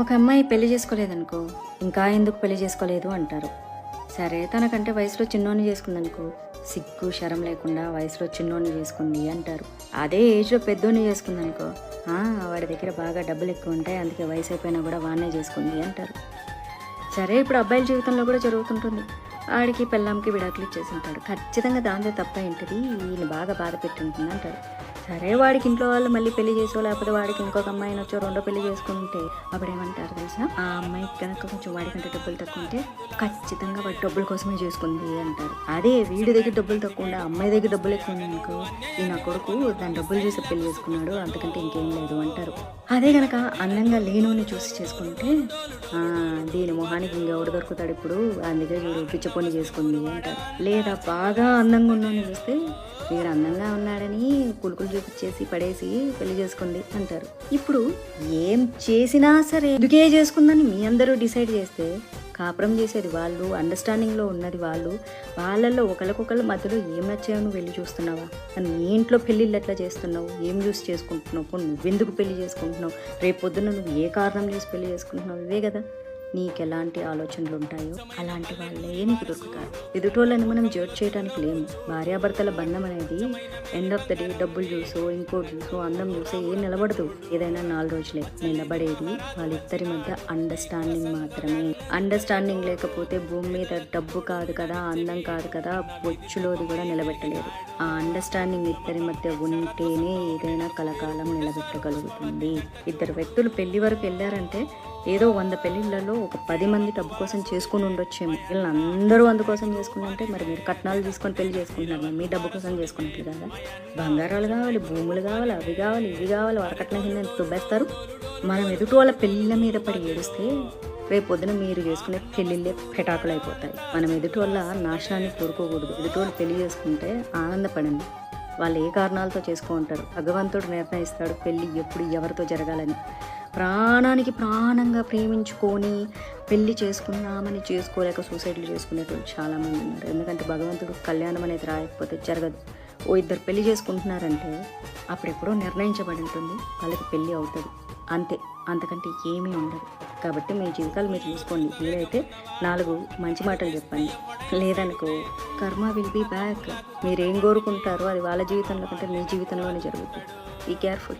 ఒక అమ్మాయి పెళ్ళి చేసుకోలేదనుకో ఇంకా ఎందుకు పెళ్ళి చేసుకోలేదు అంటారు. సరే తనకంటే వయసులో చిన్నోని చేసుకుందనుకో సిగ్గు శరం లేకుండా వయసులో చిన్నోని చేసుకుంది అంటారు. అదే ఏజ్లో పెద్దోని చేసుకుందనుకో వాడి దగ్గర బాగా డబ్బులు ఎక్కువ ఉంటాయి అందుకే వయసు అయిపోయినా కూడా వాడినే చేసుకుంది అంటారు. సరే ఇప్పుడు అబ్బాయిల జీవితంలో కూడా జరుగుతుంటుంది. ఆడికి పెళ్ళాంకి విడాకులు ఇచ్చేసి ఉంటాడు ఖచ్చితంగా దాంతో తప్ప ఏంటిది? ఈయన బాగా బాధ పెట్టుంటుంది అంటారు సరే వాడికి ఇంట్లో వాళ్ళు మళ్ళీ పెళ్ళి చేసో లేకపోతే వాడికి ఇంకొక అమ్మాయిని వచ్చో రెండో పెళ్ళి చేసుకుంటే అప్పుడు ఏమంటారు తెలుసా? ఆ అమ్మాయికి కనుక కొంచెం వాడికంటే డబ్బులు తక్కువ ఉంటే ఖచ్చితంగా వాడి డబ్బుల కోసమే చేసుకుంది అంటారు. అదే వీడి దగ్గర డబ్బులు తక్కువ ఉండే అమ్మాయి దగ్గర డబ్బులు ఎక్కువ అనుకో ఈ నా కొడుకు దాని డబ్బులు చూసి పెళ్ళి చేసుకున్నాడు అంతకంటే ఇంకేం లేదు అంటారు. అదే గనక అందంగా లేనుని చూసి చేసుకుంటే దీని మొహానికి ఇంకెవడు దొరుకుతాడు ఇప్పుడు? అందుకే వీడు పిచ్చపొని చేసుకుంది అంటారు. లేదా బాగా అందంగా ఉన్నోని చూస్తే వీడు అందంగా ఉన్నాడని కులుకులు చూపించేసి పడేసి పెళ్ళి చేసుకుంది అంటారు. ఇప్పుడు ఏం చేసినా సరే ఎందుకే చేసుకుందని మీ అందరూ డిసైడ్ చేస్తే కాపురం చేసేది వాళ్ళు అండర్స్టాండింగ్లో ఉన్నది వాళ్ళు వాళ్ళల్లో ఒకరికొకరి మధ్యలో ఏం నచ్చాయో నువ్వు వెళ్ళి చూస్తున్నావా? అని నీ ఇంట్లో పెళ్ళిళ్ళు ఎట్లా చేస్తున్నావు? ఏం చూసి చేసుకుంటున్నావు? నువ్వెందుకు పెళ్ళి చేసుకుంటున్నావు? రేపు పొద్దున్న నువ్వు ఏ కారణం చేసి పెళ్ళి చేసుకుంటున్నావు? ఇవే కదా. నీకు ఎలాంటి ఆలోచనలు ఉంటాయో అలాంటి వాళ్ళే నీకు దొరుకుతారు. ఎదుటోళ్ళని మనం జడ్జ్ చేయడానికి లేము. భార్యాభర్తల బంధం అనేది ఎండ్ ఆఫ్ ద డే డబ్బులు చూసో ఇంకోటి చూసో అందం చూసో ఏం నిలబడదు. ఏదైనా నాలుగు రోజులే నిలబడేది వాళ్ళిద్దరి మధ్య అండర్స్టాండింగ్ మాత్రమే. అండర్స్టాండింగ్ లేకపోతే భూమి మీద డబ్బు కాదు కదా అందం కాదు కదా బొచ్చులోది కూడా నిలబెట్టలేదు ఆ అండర్స్టాండింగ్ ఇద్దరి మధ్య ఉంటేనే ఏదైనా కలకాలం నిలబెట్టగలుగుతుంది. ఇద్దరు వ్యక్తులు పెళ్ళి వరకు వెళ్ళారంటే ఏదో వంద పెళ్ళిళ్ళలో ఒక పది మంది డబ్బు కోసం చేసుకుని ఉండొచ్చేమో. వీళ్ళందరూ అందుకోసం చేసుకుంటుంటే మరి మీరు కట్నాలు తీసుకొని పెళ్ళి చేసుకుంటున్నారు మీ డబ్బు కోసం చేసుకున్నట్లు కదా? బంగారాలు కావాలి భూములు కావాలి అవి కావాలి ఇవి కావాలి వరకట్నం కింద దుబ్బేస్తారు మనం ఎదుటి వాళ్ళ పెళ్ళిళ్ళ మీద పడి ఏడుస్తే రేపు పొద్దున మీరు చేసుకునే పెళ్ళిళ్ళే పెటాకులు అయిపోతాయి మనం ఎదుటి వల్ల నాశనాన్ని కోరుకోకూడదు. ఎదుటి వాళ్ళు పెళ్ళి చేసుకుంటే ఆనందపడండి. వాళ్ళు ఏ కారణాలతో చేసుకుంటారు భగవంతుడు నిర్ణయిస్తాడు పెళ్ళి ఎప్పుడు ఎవరితో జరగాలని. ప్రాణానికి ప్రాణంగా ప్రేమించుకొని పెళ్ళి చేసుకున్నామని చేసుకోలేక సూసైడ్లు చేసుకునేటువంటి చాలామంది ఉన్నారు. ఎందుకంటే భగవంతుడు కళ్యాణం అనేది రాయకపోతే జరగదు. ఓ ఇద్దరు పెళ్ళి చేసుకుంటున్నారంటే అప్పుడెప్పుడో నిర్ణయించబడి ఉంటుంది. వాళ్ళకి పెళ్ళి అవుతుంది. అంతే. అంతకంటే ఏమీ ఉండదు. కాబట్టి మీ జీవితాలు మీరు చూసుకోండి. వీలైతే నాలుగు మంచి మాటలు చెప్పండి. లేదనుకో కర్మ విల్ బీ బ్యాక్ మీరేం కోరుకుంటారో అది వాళ్ళ జీవితంలో కంటే మీ జీవితంలోనే జరుగుతుంది. Be careful